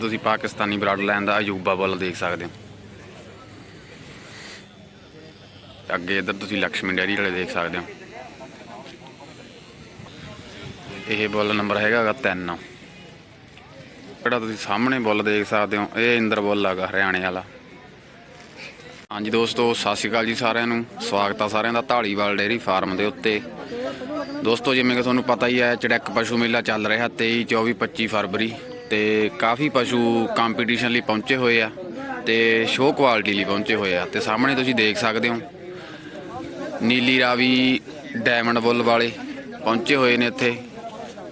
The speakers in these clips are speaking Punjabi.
ਤੁਸੀਂ ਪਾਕਿਸਤਾਨੀ ਬਰਾਡ ਲਾਈਨ ਦਾ ਅਯੂਬਾ ਬੁੱਲ ਦੇਖ ਸਕਦੇ ਹੋ। ਅੱਗੇ ਇੱਧਰ ਤੁਸੀਂ ਲక్ష్ਮੀ ਡੈਰੀ ਵਾਲੇ ਦੇਖ ਸਕਦੇ ਹੋ। ਇਹ ਬੁੱਲ ਨੰਬਰ ਹੈਗਾ ਗਾ 3 ਜਿਹੜਾ ਤੁਸੀਂ ਸਾਹਮਣੇ ਬੁੱਲ ਦੇਖ ਸਕਦੇ ਹੋ, ਇਹ ਇੰਦਰ ਬੁੱਲ ਹੈਗਾ ਹਰਿਆਣੇ ਵਾਲਾ। ਹਾਂਜੀ ਦੋਸਤੋ, ਸਤਿ ਸ਼੍ਰੀ ਅਕਾਲ ਜੀ ਸਾਰਿਆਂ ਨੂੰ। ਸਵਾਗਤ ਆ ਸਾਰਿਆਂ ਦਾ ਢਾਲੀਵਾਲ ਡੇਅਰੀ ਫਾਰਮ ਦੇ ਉੱਤੇ। ਦੋਸਤੋ, ਜਿਵੇਂ ਕਿ ਤੁਹਾਨੂੰ ਪਤਾ ਹੀ ਹੈ ਚੜੈਕ ਪਸ਼ੂ ਮੇਲਾ ਚੱਲ ਰਿਹਾ 23 24 25 ਫਰਵਰੀ। ਤੇ ਕਾਫੀ ਪਸ਼ੂ ਕੰਪੀਟੀਸ਼ਨ ਲਈ ਪਹੁੰਚੇ ਹੋਏ ਆ ਤੇ ਸ਼ੋਅ ਕੁਆਲਿਟੀ ਲਈ ਪਹੁੰਚੇ ਹੋਏ ਆ। ਤੇ ਸਾਹਮਣੇ ਤੁਸੀਂ ਦੇਖ ਸਕਦੇ ਹੋ, ਨੀਲੀ ਰਾਵੀ ਡਾਇਮੰਡ ਬੁੱਲ ਵਾਲੇ ਪਹੁੰਚੇ ਹੋਏ ਨੇ ਇੱਥੇ।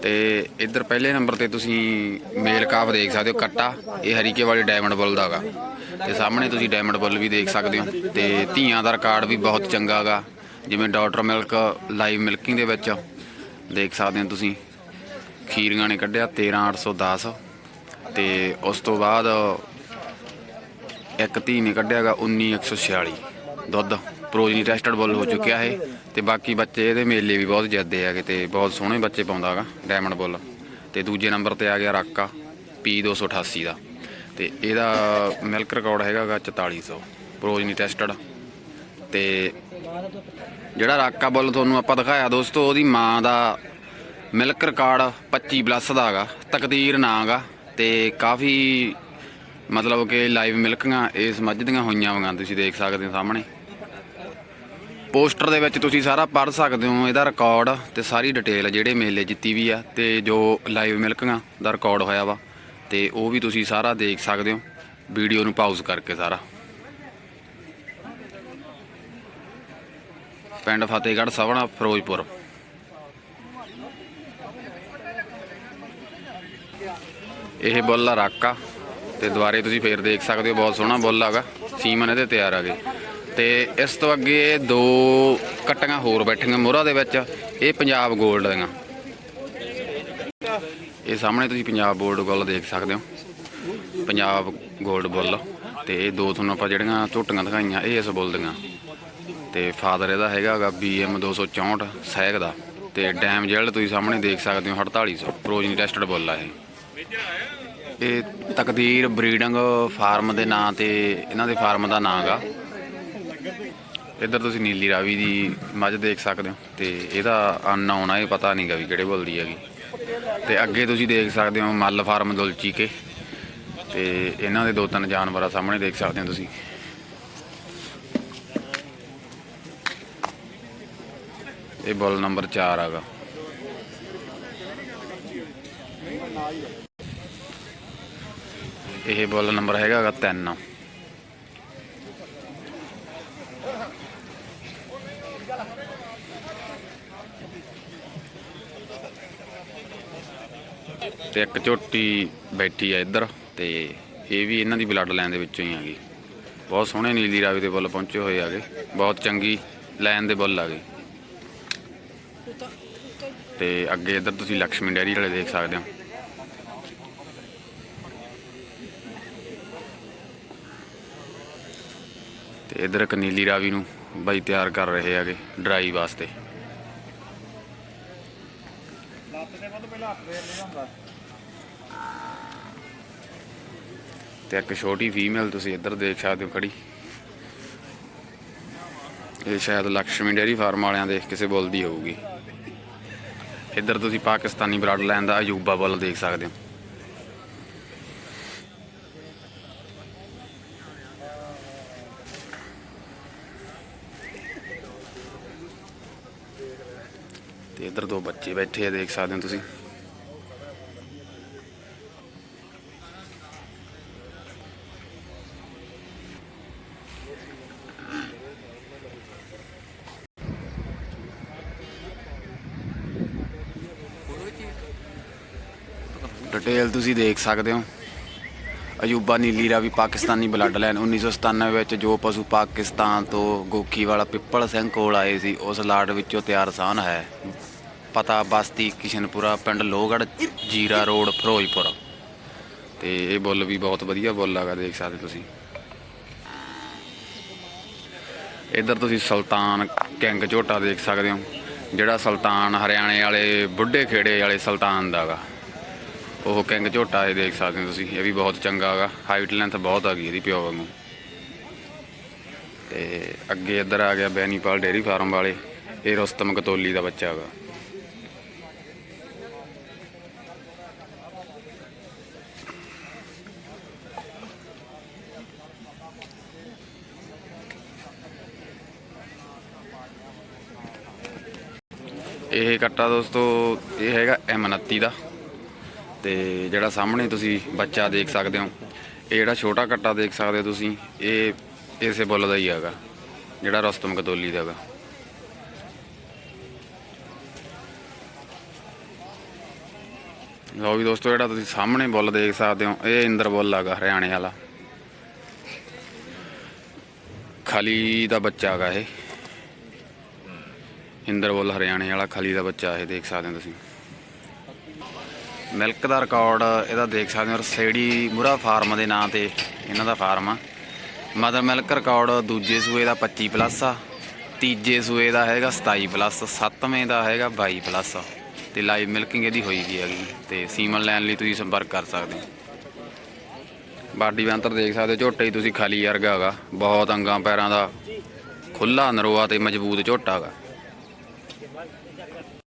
ਤੇ ਇੱਧਰ ਪਹਿਲੇ ਨੰਬਰ ਤੇ ਤੁਸੀਂ ਮੇਲ ਕਾਫ ਦੇਖ ਸਕਦੇ ਹੋ, ਕੱਟਾ, ਇਹ ਹਰੀਕੇ ਵਾਲੇ ਡਾਇਮੰਡ ਬੁੱਲ ਦਾ ਗਾ। ਤੇ ਸਾਹਮਣੇ ਤੁਸੀਂ ਡਾਇਮੰਡ ਬੁੱਲ ਵੀ ਦੇਖ ਸਕਦੇ ਹੋ, ਤੇ ਧੀਆਂ ਦਾ ਰਿਕਾਰਡ ਵੀ ਬਹੁਤ ਚੰਗਾ ਗਾ, ਜਿਵੇਂ ਡਾਕਟਰ ਮਿਲਕ ਲਾਈਵ ਮਿਲਕਿੰਗ ਦੇ ਵਿੱਚ ਦੇਖ ਸਕਦੇ ਹੋ ਤੁਸੀਂ। ਖੀਰੀਆਂ ਨੇ ਕੱਢਿਆ 13810 ਤੇ ਉਸ ਤੋਂ ਬਾਅਦ ਇੱਕ ਧੀ ਨੇ ਕੱਢਿਆਗਾ 19146 ਦੁੱਧ ਪ੍ਰੋਜਨੀ ਟੈਸਟਡ ਬੁੱਲ ਹੋ ਚੁੱਕਿਆ ਹੈ ਤੇ ਬਾਕੀ ਬੱਚੇ ਇਹਦੇ ਮੇਲੇ ਵੀ ਬਹੁਤ ਜਿੱਦੇ ਹੈਗੇ ਤੇ ਬਹੁਤ ਸੋਹਣੇ ਬੱਚੇ ਪਾਉਂਦਾਗਾ ਡਾਇਮੰਡ ਬੁੱਲ ਤੇ ਦੂਜੇ ਨੰਬਰ ਤੇ ਆ ਗਿਆ ਰਾਕਾ P288 ਦਾ ਤੇ ਇਹਦਾ ਮਿਲਕ ਰਿਕਾਰਡ ਹੈਗਾਗਾ 4400 ਪ੍ਰੋਜਨੀ ਟੈਸਟਡ ਤੇ ਜਿਹੜਾ ਰਾਕਾ ਬੁੱਲ ਤੁਹਾਨੂੰ ਆਪਾਂ ਦਿਖਾਇਆ ਦੋਸਤੋ, ਉਹਦੀ ਮਾਂ ਦਾ ਮਿਲਕ ਰਿਕਾਰਡ 25 ਪਲੱਸ ਦਾ ਹੈਗਾ, ਤਕਦੀਰ ਨਾਂ ਗਾ ਤੇ ਕਾਫੀ ਮਤਲਬ ਕਿ ਲਾਈਵ ਮਿਲਕਾਂ ਇਸ ਮੱਝ ਦੀਆਂ ਹੋਈਆਂ ਵਾਂ, ਤੁਸੀਂ ਦੇਖ ਸਕਦੇ ਹੋ ਸਾਹਮਣੇ। ਪੋਸਟਰ ਦੇ ਵਿੱਚ ਤੁਸੀਂ ਸਾਰਾ ਪੜ੍ਹ ਸਕਦੇ ਹੋ, ਇਹਦਾ ਰਿਕਾਰਡ ਤੇ ਸਾਰੀ ਡਿਟੇਲ ਜਿਹੜੇ ਮੇਲੇ ਜਿੱਤੀ ਵੀ ਆ ਤੇ ਜੋ ਲਾਈਵ ਮਿਲਕਾਂ ਦਾ ਰਿਕਾਰਡ ਹੋਇਆ ਵਾ, ਤੇ ਉਹ ਵੀ ਤੁਸੀਂ ਸਾਰਾ ਦੇਖ ਸਕਦੇ ਹੋ ਵੀਡੀਓ ਨੂੰ ਪਾਊਜ਼ ਕਰਕੇ ਸਾਰਾ। ਪਿੰਡ ਫਤਿਹਗੜ੍ਹ ਸਵਣਾ ਫਿਰੋਜ਼ਪੁਰ। ਇਹ ਬੁੱਲ ਆ ਰਾਕਾ। ਤੇ ਦੁਬਾਰੇ ਤੁਸੀਂ ਫੇਰ ਦੇਖ ਸਕਦੇ ਹੋ, ਬਹੁਤ ਸੋਹਣਾ ਬੁੱਲ ਆਗਾ ਸੀਮਨ ਇਹਦੇ ਤਿਆਰ ਆ ਗਏ। ਤੇ ਇਸ ਤੋਂ ਅੱਗੇ ਦੋ ਕਟੀਆਂ ਹੋਰ ਬੈਠੀਆਂ ਮੋਹਰਾ ਦੇ ਵਿੱਚ, ਇਹ ਪੰਜਾਬ ਗੋਲਡ ਦੀਆਂ। ਇਹ ਸਾਹਮਣੇ ਤੁਸੀਂ ਪੰਜਾਬ ਬੋਲਡ ਬੁੱਲ ਦੇਖ ਸਕਦੇ ਹੋ। Punjab gold bull. ਤੇ ਇਹ ਦੋ ਤੁਹਾਨੂੰ ਆਪਾਂ ਜਿਹੜੀਆਂ ਝੋਟੀਆਂ ਦਿਖਾਈਆਂ, ਇਹ ਇਸ ਬੁੱਲ ਦੀਆਂ। ਤੇ ਫਾਦਰ ਇਹਦਾ ਹੈਗਾ ਹੈਗਾਗਾ BM 264 ਸੈਗ ਦਾ। ਤੇ ਡੈਮ ਜੈਲ ਤੁਸੀਂ ਸਾਹਮਣੇ ਦੇਖ ਸਕਦੇ ਹੋ 4800 ਪ੍ਰੋਜਨ ਟੈਸਟਡ ਬੁੱਲ ਆ ਇਹ। ਇਹ ਤਕਦੀਰ ਬਰੀਡਿੰਗ ਫਾਰਮ ਦੇ ਨਾਂ ਤੇ, ਇਹਨਾਂ ਦੇ ਫਾਰਮ ਦਾ ਨਾਂ ਗਾ ਇੱਧਰ ਤੁਸੀਂ ਨੀਲੀ ਰਾਵੀ ਦੀ ਮੱਝ ਦੇਖ ਸਕਦੇ ਹੋ, ਤੇ ਇਹਦਾ ਅਨਨੋਨ ਆਉਣਾ ਇਹ ਪਤਾ ਨਹੀਂਗਾ ਵੀ ਕਿਹੜੇ ਬੋਲਦੀ ਹੈਗੀ। ਤੇ ਅੱਗੇ ਤੁਸੀਂ ਦੇਖ ਸਕਦੇ ਹੋ ਮੱਲ ਫਾਰਮ ਦੁਲਚੀ ਕੇ, ਤੇ ਇਹਨਾਂ ਦੇ ਦੋ ਤਿੰਨ ਜਾਨਵਰ ਆ ਸਾਹਮਣੇ ਦੇਖ ਸਕਦੇ ਹੋ ਤੁਸੀਂ। ਇਹ ਬੁੱਲ ਨੰਬਰ 4 ਹੈਗਾ ਇਹ ਬੁੱਲ ਨੰਬਰ ਹੈਗਾਗਾ 3 ਤੇ ਇੱਕ ਝੋਟੀ ਬੈਠੀ ਆ ਇੱਧਰ ਤੇ ਇਹ ਵੀ ਇਹਨਾਂ ਦੀ ਬਲੱਡ ਲਾਈਨ ਦੇ ਵਿੱਚੋਂ ਹੀ ਆ ਗਈ। ਬਹੁਤ ਸੋਹਣੇ ਨੀਲੀ ਰਾਵੀ ਦੇ ਬੁੱਲ ਪਹੁੰਚੇ ਹੋਏ ਆਗੇ ਬਹੁਤ ਚੰਗੀ ਲਾਈਨ ਦੇ ਬੁੱਲ ਆ ਗਏ ਤੇ ਅੱਗੇ ਇੱਧਰ ਤੁਸੀਂ ਲక్ష్ਮੀ ਡੈਰੀ ਵਾਲੇ ਦੇਖ ਸਕਦੇ ਹੋ। ਤੇ ਇੱਧਰ ਇੱਕ ਨੀਲੀ ਰਾਵੀ ਨੂੰ ਬਾਈ ਤਿਆਰ ਕਰ ਰਹੇ ਹੈਗੇ ਡਰਾਈ ਵਾਸਤੇ। ਤੇ ਇੱਕ ਛੋਟੀ ਫੀਮੇਲ ਤੁਸੀਂ ਇੱਧਰ ਦੇਖ ਸਕਦੇ ਹੋ ਖੜੀ। ਇਹ ਸ਼ਾਇਦ ਲక్ష్ਮੀ ਡੇਅਰੀ ਫਾਰਮ ਵਾਲਿਆਂ ਦੇ ਕਿਸੇ ਬੁੱਲ ਦੀ ਹੋਊਗੀ। ਇੱਧਰ ਤੁਸੀਂ ਪਾਕਿਸਤਾਨੀ ਬਲੱਡ ਲਾਈਨ ਦਾ ਅਯੂਬਾ ਬੁੱਲ ਦੇਖ ਸਕਦੇ ਹੋ। ਇੱਧਰ ਦੋ ਬੱਚੇ ਬੈਠੇ ਆ, ਦੇਖ ਸਕਦੇ ਹੋ ਤੁਸੀਂ। ਡਿਟੇਲ ਤੁਸੀਂ ਦੇਖ ਸਕਦੇ ਹੋ। ਅਯੂਬਾ ਨੀਲੀ ਰਾਵੀ ਪਾਕਿਸਤਾਨੀ ਬਲੱਡ ਲਾਈਨ 1997 ਵਿੱਚ ਜੋ ਪਸ਼ੂ ਪਾਕਿਸਤਾਨ ਤੋਂ ਗੋਕੀ ਵਾਲਾ ਪਿੱਪਲ ਸਿੰਘ ਕੋਲ ਆਏ ਸੀ, ਉਸ ਲਾਟ ਵਿੱਚੋਂ ਤਿਆਰ ਸਾਨ ਹੈ। ਪਤਾ ਬਸਤੀ ਕਿਸ਼ਨਪੁਰਾ ਪਿੰਡ ਲੋਹਗੜ੍ਹ, ਜੀਰਾ ਰੋਡ, ਫਿਰੋਜ਼ਪੁਰ। ਤੇ ਇਹ ਬੁੱਲ ਵੀ ਬਹੁਤ ਵਧੀਆ ਬੁੱਲ ਹੈਗਾ, ਦੇਖ ਸਕਦੇ ਤੁਸੀਂ। ਇੱਧਰ ਤੁਸੀਂ ਸੁਲਤਾਨ ਕਿੰਗ ਝੋਟਾ ਦੇਖ ਸਕਦੇ ਹੋ, ਜਿਹੜਾ ਸੁਲਤਾਨ ਹਰਿਆਣੇ ਵਾਲੇ ਬੁੱਢੇ ਖੇੜੇ ਵਾਲੇ ਸੁਲਤਾਨ ਦਾ ਗਾ ਉਹ ਕਿੰਗ ਝੋਟਾ ਇਹ ਦੇਖ ਸਕਦੇ ਹੋ ਤੁਸੀਂ, ਇਹ ਵੀ ਬਹੁਤ ਚੰਗਾ ਹੈਗਾ, ਹਾਈਟ ਲੈਂਥ ਬਹੁਤ ਆ ਗਈ ਇਹਦੀ ਪਿਓ ਵਾਂਗੂ। ਤੇ ਅੱਗੇ ਇੱਧਰ ਆ ਗਿਆ ਬੈਨੀਪਾਲ ਡੇਅਰੀ ਫਾਰਮ ਵਾਲੇ, ਇਹ ਰੁਸਤਮ ਕਤੋਲੀ ਦਾ ਬੱਚਾ ਹੈਗਾ। ਇਹ ਕੱਟਾ ਦੋਸਤੋ, ਇਹ ਹੈਗਾ M29 ਦਾ। ਤੇ ਜਿਹੜਾ ਸਾਹਮਣੇ ਤੁਸੀਂ ਬੱਚਾ ਦੇਖ ਸਕਦੇ ਹੋ, ਇਹ ਜਿਹੜਾ ਛੋਟਾ ਕੱਟਾ ਦੇਖ ਸਕਦੇ ਹੋ ਤੁਸੀਂ, ਇਹ ਇਸੇ ਬੁੱਲ ਦਾ ਹੀ ਹੈਗਾ, ਜਿਹੜਾ ਰਸਤਮ ਕਦੋਲੀ ਦਾ ਹੈਗਾ। ਲਓ ਵੀ ਦੋਸਤੋ, ਜਿਹੜਾ ਤੁਸੀਂ ਸਾਹਮਣੇ ਬੁੱਲ ਦੇਖ ਸਕਦੇ ਹੋ, ਇਹ ਇੰਦਰ ਬੁੱਲ ਹੈਗਾ, ਹਰਿਆਣੇ ਵਾਲਾ। ਖਾਲੀ ਦਾ ਬੱਚਾ ਹੈਗਾ ਇਹ। ਇੰਦਰ ਬੁੱਲ ਹਰਿਆਣੇ ਵਾਲਾ ਖਲੀ ਦਾ ਬੱਚਾ ਇਹ ਦੇਖ ਸਕਦੇ ਹੋ ਤੁਸੀਂ। ਮਿਲਕ ਦਾ ਰਿਕਾਰਡ ਇਹਦਾ ਦੇਖ ਸਕਦੇ ਹੋ ਰਸੇੜੀ ਮੁਰਾ ਫਾਰਮ ਦੇ ਨਾਂ ਤੇ ਇਹਨਾਂ ਦਾ ਫਾਰਮ ਆ। ਮਦਰ ਮਿਲਕ ਰਿਕਾਰਡ ਦੂਜੇ ਸੂਏ ਦਾ 25 ਪਲੱਸ ਆ ਤੀਜੇ ਸੂਏ ਦਾ ਹੈਗਾ 27 ਪਲੱਸ ਸੱਤਵੇਂ ਦਾ ਹੈਗਾ 22 ਪਲੱਸ ਤੇ ਲਾਈਵ ਮਿਲਕਿੰਗ ਇਹਦੀ ਹੋਈ ਵੀ ਹੈਗੀ ਤੇ ਸੀਮਨ ਲੈਣ ਲਈ ਤੁਸੀਂ ਸੰਪਰਕ ਕਰ ਸਕਦੇ ਹੋ। ਬਾਡੀ ਬੰਤਰ ਦੇਖ ਸਕਦੇ ਹੋ, ਝੋਟੇ ਹੀ ਤੁਸੀਂ ਖਾਲੀ ਵਰਗਾ ਹੈਗਾ ਬਹੁਤ ਅੰਗਾਂ ਪੈਰਾਂ ਦਾ ਖੁੱਲਾ ਨਰੋਆ ਤੇ ਮਜ਼ਬੂਤ ਝੋਟਾ ਹੈਗਾ।